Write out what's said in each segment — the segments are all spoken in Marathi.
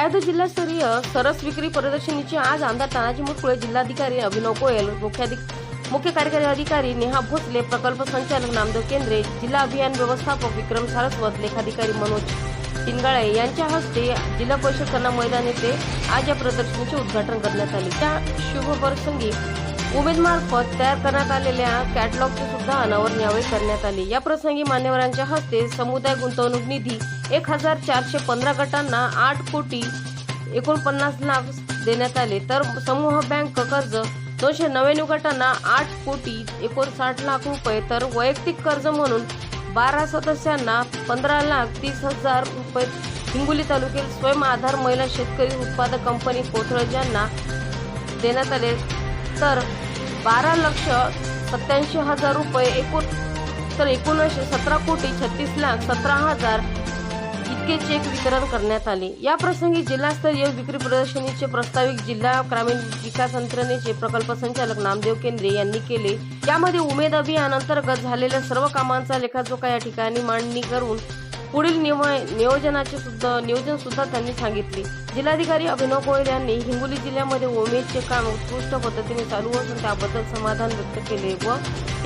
गायद जिल्हास्तरीय सरस विक्री प्रदर्शनीची आज आमदार तानाजी मुटकुळे जिल्हाधिकारी अभिनव गोयल मुख्याधिक मुख्य कार्यकारी अधिकारी नेहा भोसले प्रकल्प संचालक नामदेव केंद्रे जिल्हा अभियान व्यवस्थापक विक्रम सारस्वत लेखाधिकारी मनोज पिनगाळे यांच्या हस्ते जिल्हा परिषद कन्ना मैदान येथे आज या प्रदर्शनीचे उद्घाटन करण्यात आले. त्या शुभप्रसंगी उमेदमार्फत तयार करण्यात आलेल्या कॅटलॉगचे सुद्धा अनावरण यावेळी करण्यात आले. या प्रसंगी मान्यवरांच्या हस्ते समुदाय गुंतवणूक निधी एक हजार चारशे पंधरा गटांना आठ कोटी एकोणपन्नास लाख देण्यात आले. तर समूह बँक कर्ज दोनशे नव्याण्णव गटांना आठ कोटी एकोणसाठ लाख रुपये. तर वैयक्तिक कर्ज म्हणून बारा सदस्यांना पंधरा लाख तीस हजार रुपये. हिंगोली तालुक्यात स्वयं आधार महिला शेतकरी उत्पादक कंपनी कोथळज यांना देण्यात आले. तर बारा लक्ष सत्याऐंशी हजार रुपये. एकूण तर एकोणीसशे सतरा कोटी छत्तीस लाख सतरा हजार इतके चेक वितरण करण्यात आले. या प्रसंगी जिल्हास्तरीय विक्री प्रदर्शनीचे प्रस्ताविक जिल्हा ग्रामीण विकास यंत्रणेचे प्रकल्प संचालक नामदेव केंद्रे यांनी केले. यामध्ये उमेद अभियान अंतर्गत झालेल्या सर्व कामांचा लेखाजोखा या ठिकाणी मांडणी करून पुढील नियोजनाचे सुद्धा नियोजन सुद्धा त्यांनी सांगितले. जिल्हाधिकारी अभिनव गोयल यांनी हिंगोली जिल्ह्यामध्ये उमेदचे काम उत्कृष्ट पद्धतीने चालू असून त्याबद्दल समाधान व्यक्त केले व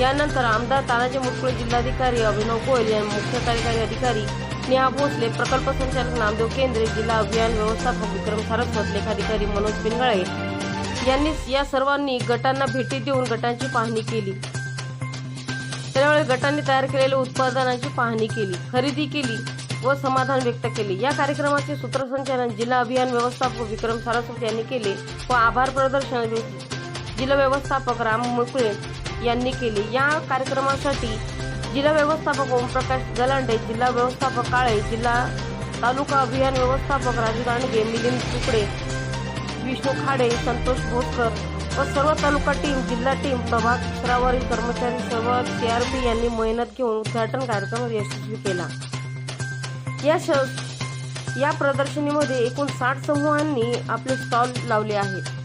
यानंतर आमदार तानाजी मुटकुळे जिल्हाधिकारी अभिनव गोयल यांनी मुख्य कार्यकारी अधिकारी नेहा भोसले प्रकल्प संचालक नामदेव केंद्रे जिल्हा अभियान व्यवस्थापक विक्रम सारस्वत लेखाधिकारी मनोज पिंगळे यांनी या सर्वांनी गटांना भेटी देऊन गटांची पाहणी केली. त्यावेळी गटांनी तयार केलेल्या उत्पादनांची पाहणी केली खरेदी केली व समाधान व्यक्त केले. या कार्यक्रमाचे सूत्रसंचालन जिल्हा अभियान व्यवस्थापक विक्रम सारस्वत यांनी केले व आभार प्रदर्शन जिल्हा व्यवस्थापक राम मुकुळे यांनी केले. या कार्यक्रमासाठी जिल्हा व्यवस्थापक ओमप्रकाश गलांडे जिल्हा व्यवस्थापक काळे जिल्हा तालुका अभियान व्यवस्थापक राजू दांडगे मिलिंद तुकडे विष्णू खाडे संतोष भोसकर व सर्व तालुका टीम जिल्हा टीम प्रभाग स्तरावरील कर्मचारी सर्व सीआरपी यांनी मेहनत घेऊन उद्घाटन कार्यक्रम यशस्वी केला. या श या प्रदर्शनीमध्ये एकूण साठ समूहांनी आपले स्टॉल लावले आहेत.